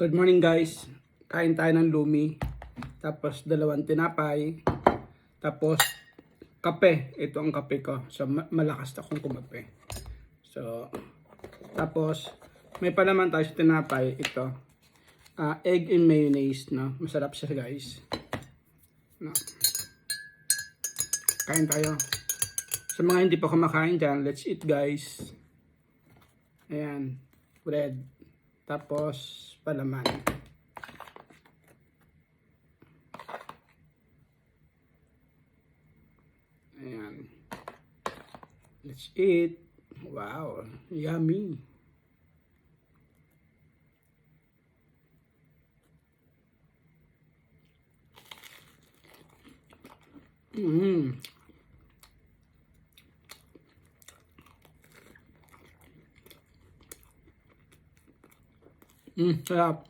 Good morning guys. Kain tayo ng lumi. Tapos dalawang tinapay. Tapos kape. Ito ang kape ko. So ma- malakas akong kumape. So tapos may pa naman tayo sa tinapay. Ito. Ah, egg and mayonnaise. No? Masarap siya guys. No. Kain tayo. Sa mga hindi pa kumakain dyan, let's eat guys. Ayan. Bread. Tapos, palaman. Ayan. Let's eat. Wow. Yummy. 嗯对啊。